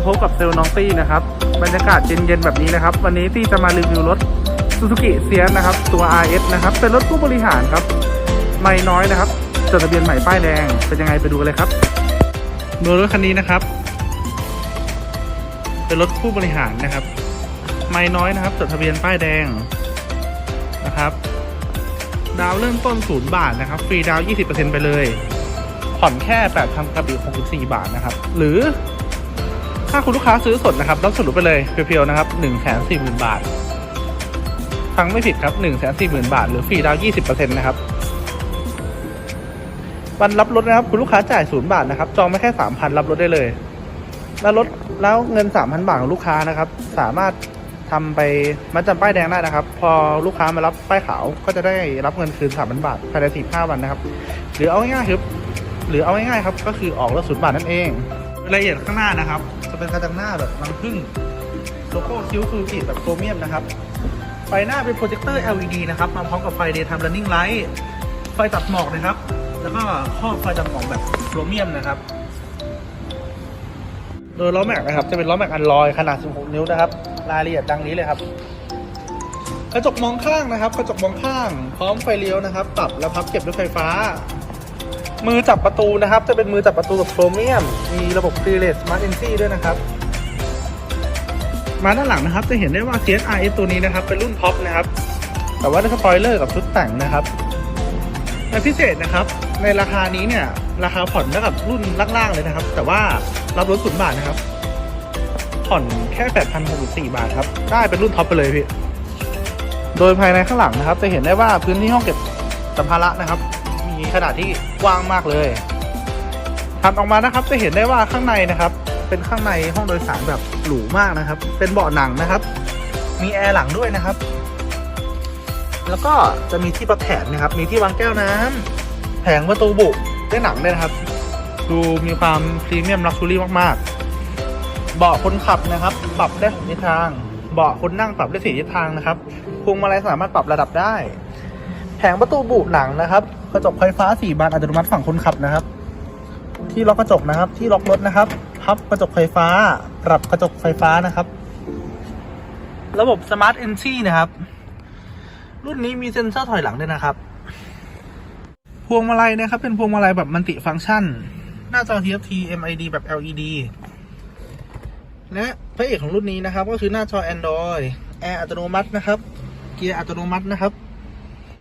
มาพบกับเซลล์น้องตี้นะครับ บรรยากาศเย็นๆแบบนี้นะครับ วันนี้ตี้จะมารีวิวรถ Suzuki เซียนนะครับ ตัว RS นะครับ เป็นรถผู้บริหารครับ ไม่น้อยนะครับ จดทะเบียนใหม่ป้ายแดง เป็นยังไงไปดูกันเลยครับโดยรถคันนี้นะครับ เป็นรถผู้บริหารนะครับ ไม่น้อยนะครับ จดทะเบียนป้ายแดงนะครับ ดาวเริ่มต้นศูนย์บาทนะครับ ฟรีดาว 20%ไปเลย ผ่อนแค่8,000กับอีก64 บาทนะครับ หรือ ถ้าคุณลูกค้าซื้อสดนะครับรับสรุปไปเลยเพียวๆนะครับ140,000บาทฟังไม่ผิดครับ140,000บาท หรือฟรีดาว20%นะครับวันรับรถนะครับคุณลูกค้าจ่ายศูนย์บาทนะครับจองไม่แค่3,000รับรถได้เลย แล้วรถแล้วเงิน3,000บาทของลูกค้านะครับ สามารถทำไปมัดจำป้ายแดงได้นะครับ พอลูกค้ามารับป้ายขาวก็จะได้รับเงินคืน3,000บาทภายใน45วันนะครับ หรือเอาง่ายๆครับหรือเอาง่ายๆครับ ก็คือออกรถศูนย์บาทนั่นเอง รายละเอียดข้างหน้านะครับ จะเป็นกระจังหน้าแบบรังผึ้งโลโก้คิ้วฟูจิแบบโครเมียมนะครับ ไฟหน้าเป็นโปรเจคเตอร์ LED นะครับ มาพร้อมกับไฟ Daytime Running Light ไฟตัดหมอกนะครับ แล้วก็ครอบไฟตัดหมอกแบบโครเมียมนะครับ โดยล้อแม็กนะครับ จะเป็นล้อแม็กอันลอยขนาด 16 นิ้วนะครับ รายละเอียดดังนี้เลยครับ กระจกมองข้างนะครับ กระจกมองข้าง พร้อมไฟเลี้ยวนะครับ ปรับและพับเก็บด้วยไฟฟ้า มือจับประตูนะครับ จะเป็นมือจับประตูแบบโครเมียม มีระบบ Keyless Smart Entry ด้วยนะครับ มาด้านหลังนะครับ จะเห็นได้ว่า CSRS ตัวนี้นะครับ เป็นรุ่นท็อปนะครับ แต่ว่าได้สปอยเลอร์กับชุดแต่งนะครับและพิเศษนะครับ ในราคานี้เนี่ย ราคาผ่อนเท่ากับรุ่นล่างๆเลยนะครับ แต่ว่ารับรถศูนย์บาทนะครับ ผ่อนแค่8,064บาทครับ ได้เป็นรุ่นท็อปไปเลยพี่ โดยภายในข้างหลังนะครับ จะเห็นได้ว่าพื้นที่ห้องเก็บสัมภาระนะครับ มีขนาดที่กว้างมากเลยถัดออกมานะครับจะเห็นได้ว่าข้างในนะครับ เป็นข้างในห้องโดยสารแบบหรูมากนะครับ เป็นเบาะหนังนะครับ มีแอร์หลังด้วยนะครับ แล้วก็จะมีที่ประแขนนะครับ มีที่วางแก้วน้ำแผงประตูบุได้หนังด้วยนะครับ ดูมีความพรีเมียมลักชัวรี่มากๆ เบาะคนขับนะครับ ปรับได้หกทิศทาง เบาะคนนั่งปรับได้สี่ทิศทางนะครับพวงมาลัยสามารถปรับระดับได้ แผงประตูบุหนังนะครับ กระจกไฟฟ้าสี่บานอัตโนมัติฝั่งคนขับนะครับ ที่ล็อกกระจกนะครับ ที่ล็อกรถนะครับ พับกระจกไฟฟ้า ปรับกระจกไฟฟ้านะครับ ระบบ Smart Entry นะครับ รุ่นนี้มีเซ็นเซอร์ถอยหลังด้วยนะครับ พวงมาลัยนะครับ เป็นพวงมาลัยแบบมัลติฟังก์ชัน หน้าจอ TFT MID แบบ LED และพระเอกของรุ่นนี้นะครับ ก็คือหน้าจอ Android แอร์อัตโนมัตินะครับ เกียร์อัตโนมัตินะครับ